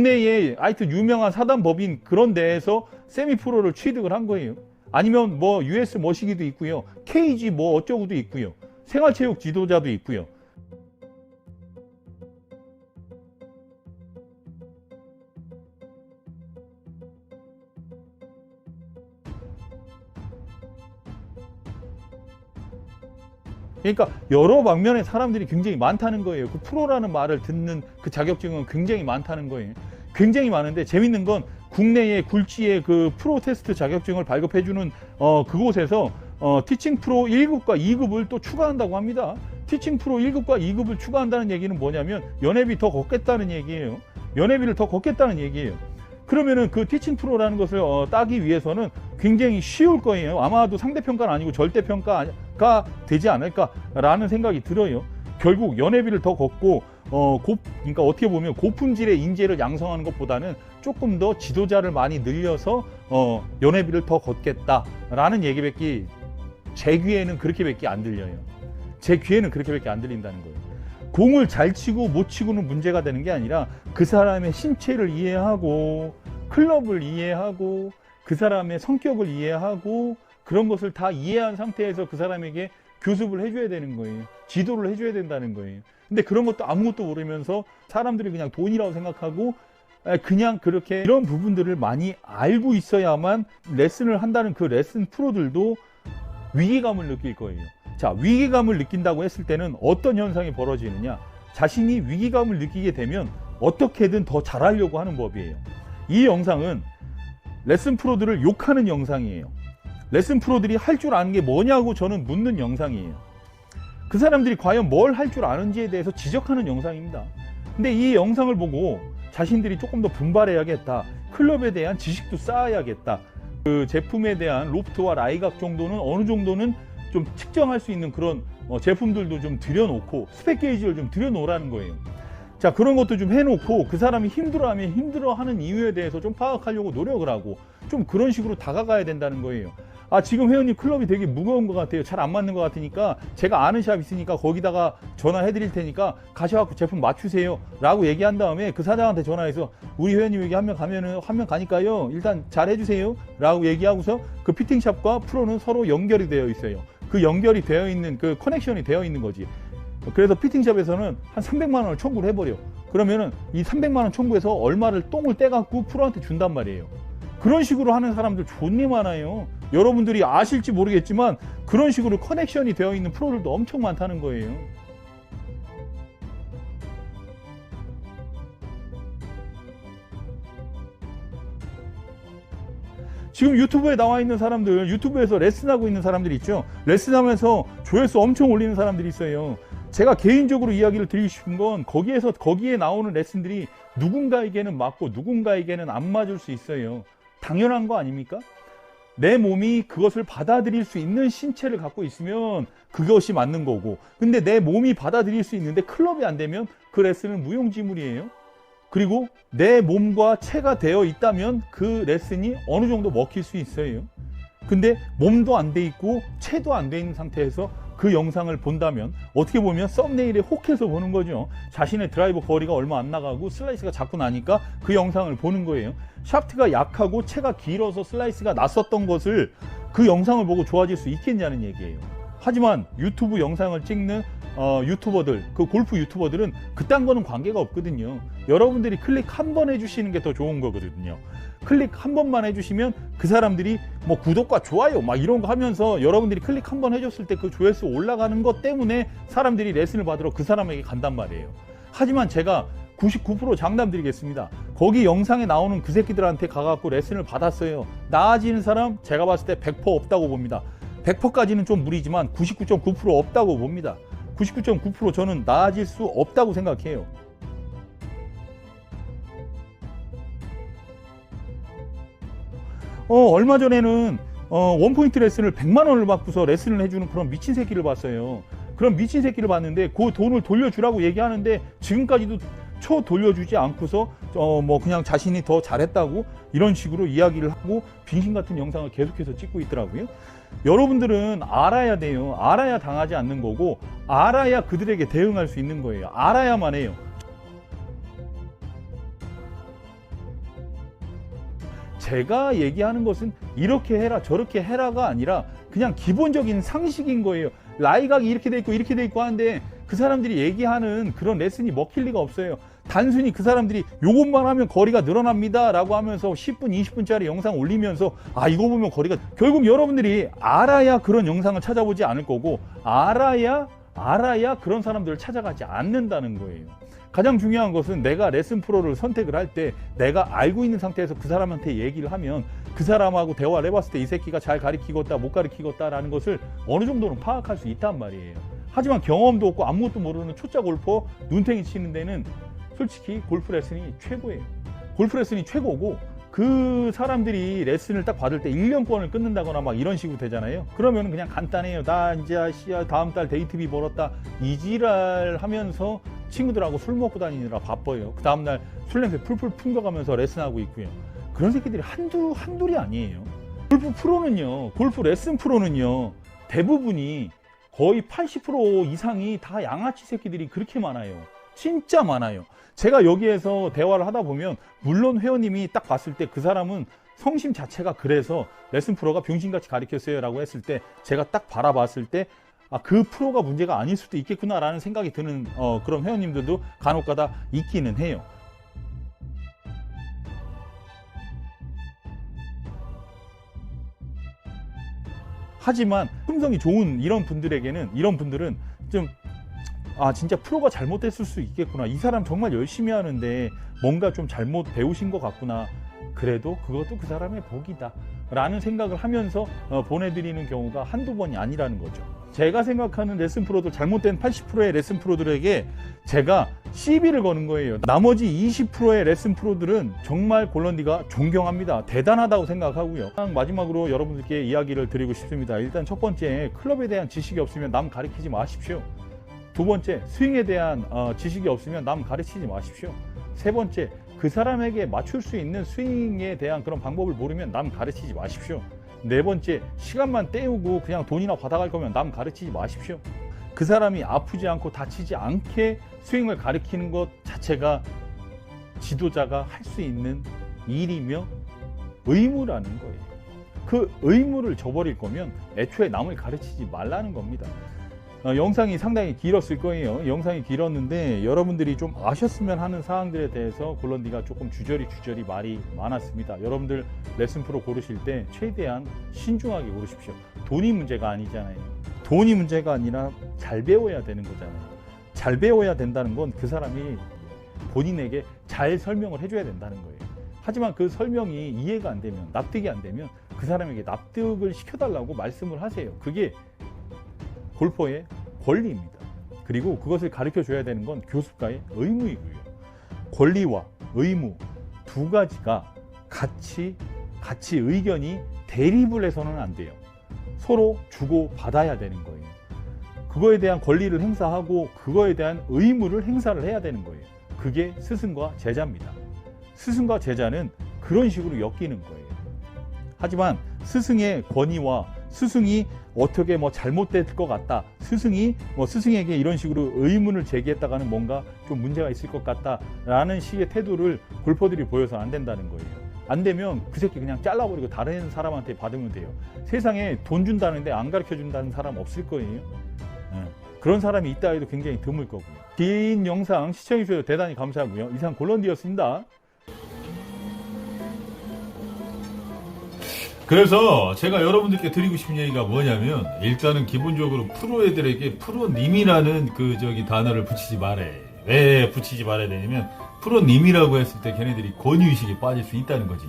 국내에 하여튼 유명한 사단 법인 그런 데에서 세미 프로를 취득을 한 거예요. 아니면 뭐 US 머시기도 있고요. KG 뭐 어쩌고도 있고요. 생활체육 지도자도 있고요. 그러니까 여러 방면의 사람들이 굉장히 많다는 거예요. 그 프로라는 말을 듣는 그 자격증은 굉장히 많다는 거예요. 굉장히 많은데 재밌는 건 국내의 굴지의 그 프로 테스트 자격증을 발급해주는 어, 그곳에서 어, 티칭 프로 1급과 2급을 또 추가한다고 합니다. 티칭 프로 1급과 2급을 추가한다는 얘기는 뭐냐면 연회비 더 걷겠다는 얘기예요. 연회비를 더 걷겠다는 얘기예요. 그러면은 그 티칭 프로라는 것을 어, 따기 위해서는 굉장히 쉬울 거예요. 아마도 상대평가는 아니고 절대평가가 되지 않을까라는 생각이 들어요. 결국 연회비를 더 걷고 어, 고, 그러니까 어떻게 보면 고품질의 인재를 양성하는 것보다는 조금 더 지도자를 많이 늘려서 어, 연회비를 더 걷겠다라는 얘기밖에 제 귀에는 그렇게밖에 안 들려요. 제 귀에는 그렇게밖에 안 들린다는 거예요. 공을 잘 치고 못 치고는 문제가 되는 게 아니라 그 사람의 신체를 이해하고 클럽을 이해하고 그 사람의 성격을 이해하고 그런 것을 다 이해한 상태에서 그 사람에게 교습을 해줘야 되는 거예요. 지도를 해줘야 된다는 거예요. 근데 그런 것도 아무것도 모르면서 사람들이 그냥 돈이라고 생각하고 그냥 그렇게 이런 부분들을 많이 알고 있어야만 레슨을 한다는 그 레슨 프로들도 위기감을 느낄 거예요. 자, 위기감을 느낀다고 했을 때는 어떤 현상이 벌어지느냐? 자신이 위기감을 느끼게 되면 어떻게든 더 잘하려고 하는 법이에요. 이 영상은 레슨 프로들을 욕하는 영상이에요. 레슨 프로들이 할 줄 아는 게 뭐냐고 저는 묻는 영상이에요. 그 사람들이 과연 뭘 할 줄 아는지에 대해서 지적하는 영상입니다. 근데 이 영상을 보고 자신들이 조금 더 분발해야겠다. 클럽에 대한 지식도 쌓아야겠다. 그 제품에 대한 로프트와 라이각 정도는 어느 정도는 좀 측정할 수 있는 그런 어, 제품들도 좀 들여놓고 스펙 게이지를 좀 들여놓으라는 거예요. 자 그런 것도 좀 해놓고 그 사람이 힘들어하면 힘들어하는 이유에 대해서 좀 파악하려고 노력을 하고 좀 그런 식으로 다가가야 된다는 거예요. 아 지금 회원님 클럽이 되게 무거운 것 같아요. 잘 안 맞는 것 같으니까 제가 아는 샵 있으니까 거기다가 전화해 드릴 테니까 가셔갖고 제품 맞추세요. 라고 얘기한 다음에 그 사장한테 전화해서 우리 회원님 여기 한 명 가면은 한 명 가니까요. 일단 잘 해주세요. 라고 얘기하고서 그 피팅샵과 프로는 서로 연결이 되어 있어요. 그 연결이 되어 있는 그 커넥션이 되어 있는 거지. 그래서 피팅샵에서는 한 300만 원을 청구를 해버려. 그러면은 이 300만 원 청구해서 얼마를 똥을 떼갖고 프로한테 준단 말이에요. 그런 식으로 하는 사람들 존나 많아요. 여러분들이 아실지 모르겠지만 그런 식으로 커넥션이 되어 있는 프로들도 엄청 많다는 거예요. 지금 유튜브에 나와 있는 사람들, 유튜브에서 레슨하고 있는 사람들 있죠. 레슨하면서 조회수 엄청 올리는 사람들이 있어요. 제가 개인적으로 이야기를 드리고 싶은 건 거기에서 거기에 나오는 레슨들이 누군가에게는 맞고 누군가에게는 안 맞을 수 있어요. 당연한 거 아닙니까? 내 몸이 그것을 받아들일 수 있는 신체를 갖고 있으면 그것이 맞는 거고 근데 내 몸이 받아들일 수 있는데 클럽이 안 되면 그 레슨은 무용지물이에요. 그리고 내 몸과 체가 되어 있다면 그 레슨이 어느 정도 먹힐 수 있어요. 근데 몸도 안 돼 있고 체도 안 돼 있는 상태에서 그 영상을 본다면 어떻게 보면 썸네일에 혹해서 보는 거죠. 자신의 드라이버 거리가 얼마 안 나가고 슬라이스가 자꾸 나니까 그 영상을 보는 거예요. 샤프트가 약하고 체가 길어서 슬라이스가 났었던 것을 그 영상을 보고 좋아질 수 있겠냐는 얘기예요. 하지만 유튜브 영상을 찍는 어, 유튜버들, 그 골프 유튜버들은 그딴 거는 관계가 없거든요. 여러분들이 클릭 한 번 해주시는 게 더 좋은 거거든요. 클릭 한 번만 해주시면 그 사람들이 뭐 구독과 좋아요 막 이런 거 하면서 여러분들이 클릭 한 번 해줬을 때 그 조회수 올라가는 것 때문에 사람들이 레슨을 받으러 그 사람에게 간단 말이에요. 하지만 제가 99% 장담 드리겠습니다. 거기 영상에 나오는 그 새끼들한테 가갖고 레슨을 받았어요. 나아지는 사람 제가 봤을 때 100% 없다고 봅니다. 100%까지는 좀 무리지만 99.9% 없다고 봅니다. 99.9% 저는 나아질 수 없다고 생각해요. 어, 얼마 전에는 어, 원포인트 레슨을 100만 원을 받고서 레슨을 해주는 그런 미친 새끼를 봤어요. 그런 미친 새끼를 봤는데 그 돈을 돌려주라고 얘기하는데 지금까지도 쳐 돌려주지 않고서 어, 뭐 그냥 자신이 더 잘했다고 이런 식으로 이야기를 하고 빙신 같은 영상을 계속해서 찍고 있더라고요. 여러분들은 알아야 돼요. 알아야 당하지 않는 거고 알아야 그들에게 대응할 수 있는 거예요. 알아야만 해요. 제가 얘기하는 것은 이렇게 해라 저렇게 해라가 아니라 그냥 기본적인 상식인 거예요. 라이각이 이렇게 돼 있고 이렇게 돼 있고 하는데 그 사람들이 얘기하는 그런 레슨이 먹힐 리가 없어요. 단순히 그 사람들이 요것만 하면 거리가 늘어납니다 라고 하면서 10분 20분짜리 영상 올리면서 아 이거 보면 거리가 결국 여러분들이 알아야 그런 영상을 찾아보지 않을 거고 알아야 알아야 그런 사람들을 찾아가지 않는다는 거예요. 가장 중요한 것은 내가 레슨 프로를 선택을 할 때 내가 알고 있는 상태에서 그 사람한테 얘기를 하면 그 사람하고 대화를 해봤을 때 이 새끼가 잘 가르치겠다 못 가르치겠다 라는 것을 어느 정도는 파악할 수 있단 말이에요. 하지만 경험도 없고 아무것도 모르는 초짜 골퍼 눈탱이 치는 데는 솔직히 골프 레슨이 최고예요. 골프 레슨이 최고고 그 사람들이 레슨을 딱 받을 때 1년권을 끊는다거나 막 이런 식으로 되잖아요. 그러면 그냥 간단해요. 나 이제 씨야 다음 달 데이트비 벌었다. 이지랄 하면서 친구들하고 술 먹고 다니느라 바빠요. 그 다음 날 술 냄새 풀풀 풍겨가면서 레슨하고 있고요. 그런 새끼들이 한두, 한둘이 아니에요. 골프 프로는요, 골프 레슨 프로는요, 대부분이 거의 80% 이상이 다 양아치 새끼들이 그렇게 많아요. 진짜 많아요. 제가 여기에서 대화를 하다 보면, 물론 회원님이 딱 봤을 때 그 사람은 성심 자체가 그래서 레슨 프로가 병신같이 가르쳤어요 라고 했을 때 제가 딱 바라봤을 때 아, 그 프로가 문제가 아닐 수도 있겠구나라는 생각이 드는 어, 그런 회원님들도 간혹 가다 있기는 해요. 하지만 품성이 좋은 이런 분들에게는 이런 분들은 좀 아 진짜 프로가 잘못됐을 수 있겠구나. 이 사람 정말 열심히 하는데 뭔가 좀 잘못 배우신 것 같구나. 그래도 그것도 그 사람의 복이다. 라는 생각을 하면서 어, 보내드리는 경우가 한두 번이 아니라는 거죠. 제가 생각하는 레슨 프로들 잘못된 80%의 레슨 프로들에게 제가 시비를 거는 거예요. 나머지 20%의 레슨 프로들은 정말 골런디가 존경합니다. 대단하다고 생각하고요. 마지막으로 여러분들께 이야기를 드리고 싶습니다. 일단 첫 번째 클럽에 대한 지식이 없으면 남 가르치지 마십시오 두 번째, 스윙에 대한 어, 지식이 없으면 남 가르치지 마십시오. 세 번째, 그 사람에게 맞출 수 있는 스윙에 대한 그런 방법을 모르면 남 가르치지 마십시오. 네 번째, 시간만 때우고 그냥 돈이나 받아갈 거면 남 가르치지 마십시오. 그 사람이 아프지 않고 다치지 않게 스윙을 가르치는 것 자체가 지도자가 할 수 있는 일이며 의무라는 거예요. 그 의무를 저버릴 거면 애초에 남을 가르치지 말라는 겁니다. 어, 영상이 상당히 길었을 거예요. 영상이 길었는데 여러분들이 좀 아셨으면 하는 사항들에 대해서 골런디가 조금 주저리 주저리 말이 많았습니다. 여러분들 레슨 프로 고르실 때 최대한 신중하게 고르십시오. 돈이 문제가 아니잖아요. 돈이 문제가 아니라 잘 배워야 되는 거잖아요. 잘 배워야 된다는 건 그 사람이 본인에게 잘 설명을 해줘야 된다는 거예요. 하지만 그 설명이 이해가 안 되면 납득이 안 되면 그 사람에게 납득을 시켜달라고 말씀을 하세요. 그게 골퍼의 권리입니다. 그리고 그것을 가르쳐 줘야 되는 건 교습가의 의무이고요. 권리와 의무 두 가지가 같이 같이 의견이 대립을 해서는 안 돼요. 서로 주고 받아야 되는 거예요. 그거에 대한 권리를 행사하고 그거에 대한 의무를 행사를 해야 되는 거예요. 그게 스승과 제자입니다. 스승과 제자는 그런 식으로 엮이는 거예요. 하지만 스승의 권위와 스승이 어떻게 뭐 잘못될 것 같다. 스승이 뭐 스승에게 이런 식으로 의문을 제기했다가는 뭔가 좀 문제가 있을 것 같다라는 식의 태도를 골퍼들이 보여서 안 된다는 거예요. 안 되면 그 새끼 그냥 잘라버리고 다른 사람한테 받으면 돼요. 세상에 돈 준다는데 안 가르쳐 준다는 사람 없을 거예요. 예. 그런 사람이 있다 해도 굉장히 드물 거고요. 긴 영상 시청해주셔서 대단히 감사하고요. 이상 골런디였습니다. 그래서 제가 여러분들께 드리고 싶은 얘기가 뭐냐면 일단은 기본적으로 프로 애들에게 프로님이라는 그 저기 단어를 붙이지 말해. 왜 붙이지 말아야 되냐면 프로님이라고 했을 때 걔네들이 권위의식에 빠질 수 있다는 거지.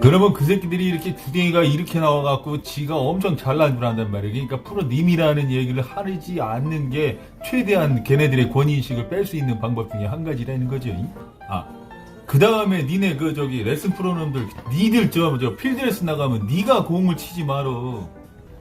그러면 그 새끼들이 이렇게 주댕이가 이렇게 나와갖고 지가 엄청 잘난 줄 안단 말이야. 그러니까 프로님이라는 얘기를 하지 않는 게 최대한 걔네들의 권위의식을 뺄 수 있는 방법 중에 한 가지라는 거죠. 아, 그 다음에 니네 그 저기 레슨 프로놈들 니들 저, 저 필드 레슨 나가면 니가 공을 치지 말어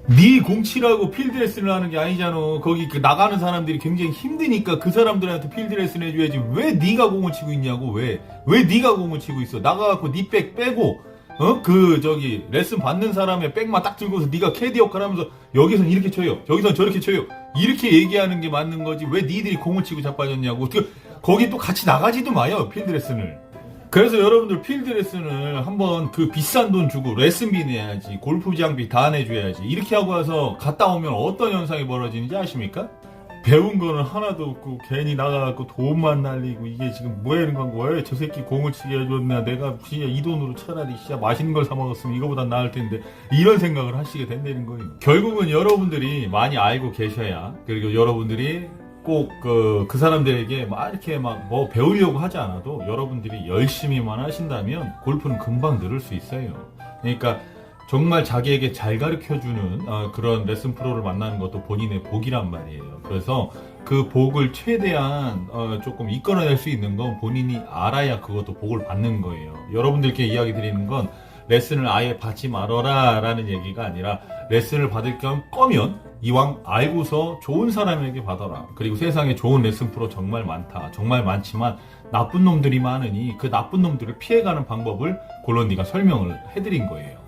니공 치라고 필드 레슨을 하는 게 아니잖아. 거기 그 나가는 사람들이 굉장히 힘드니까 그 사람들한테 필드 레슨 해줘야지. 왜 니가 공을 치고 있냐고 왜. 왜 니가 공을 치고 있어? 나가갖고 니 백 빼고 어? 그 저기 레슨 받는 사람의 백만 딱 들고서 니가 캐디 역할 하면서 여기선 이렇게 쳐요. 여기선 저렇게 쳐요. 이렇게 얘기하는 게 맞는 거지. 왜 니들이 공을 치고 자빠졌냐고. 그 거기 또 같이 나가지도 마요 필드 레슨을 그래서 여러분들 필드 레슨을 한번 그 비싼 돈 주고 레슨비 내야지 골프 장비 다 내줘야지 이렇게 하고 와서 갔다 오면 어떤 현상이 벌어지는지 아십니까? 배운 거는 하나도 없고 괜히 나가갖고 돈만 날리고 이게 지금 뭐 하는 건가 왜저 새끼 공을 치게 해줬나. 내가 진짜 이 돈으로 차라리 진짜 맛있는 걸 사 먹었으면 이거보다 나을 텐데. 이런 생각을 하시게 된다는 거예요. 결국은 여러분들이 많이 알고 계셔야 그리고 여러분들이 꼭그 그 사람들에게 막 이렇게 막 뭐 배우려고 하지 않아도 여러분들이 열심히만 하신다면 골프는 금방 늘을 수 있어요 그러니까 정말 자기에게 잘 가르쳐 주는 어, 그런 레슨 프로를 만나는 것도 본인의 복이란 말이에요. 그래서 그 복을 최대한 어, 조금 이끌어낼 수 있는 건 본인이 알아야 그것도 복을 받는 거예요. 여러분들께 이야기 드리는 건 레슨을 아예 받지 말아라 라는 얘기가 아니라 레슨을 받을 겸 거면 이왕 알고서 좋은 사람에게 받아라. 그리고 세상에 좋은 레슨 프로 정말 많다. 정말 많지만 나쁜 놈들이 많으니 그 나쁜 놈들을 피해가는 방법을 골론디가 설명을 해드린 거예요.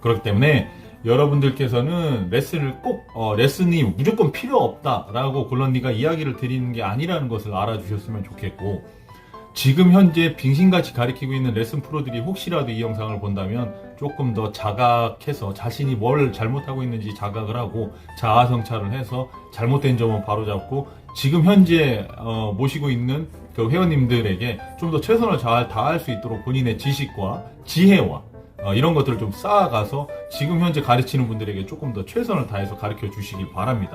그렇기 때문에 여러분들께서는 레슨을 꼭 어, 레슨이 무조건 필요 없다라고 골런디가 이야기를 드리는 게 아니라는 것을 알아주셨으면 좋겠고 지금 현재 빙신같이 가리키고 있는 레슨 프로들이 혹시라도 이 영상을 본다면 조금 더 자각해서 자신이 뭘 잘못하고 있는지 자각을 하고 자아 성찰을 해서 잘못된 점은 바로잡고 지금 현재 어, 모시고 있는 그 회원님들에게 좀 더 최선을 잘 다할 수 있도록 본인의 지식과 지혜와 어, 이런 것들을 좀 쌓아가서 지금 현재 가르치는 분들에게 조금 더 최선을 다해서 가르쳐 주시기 바랍니다.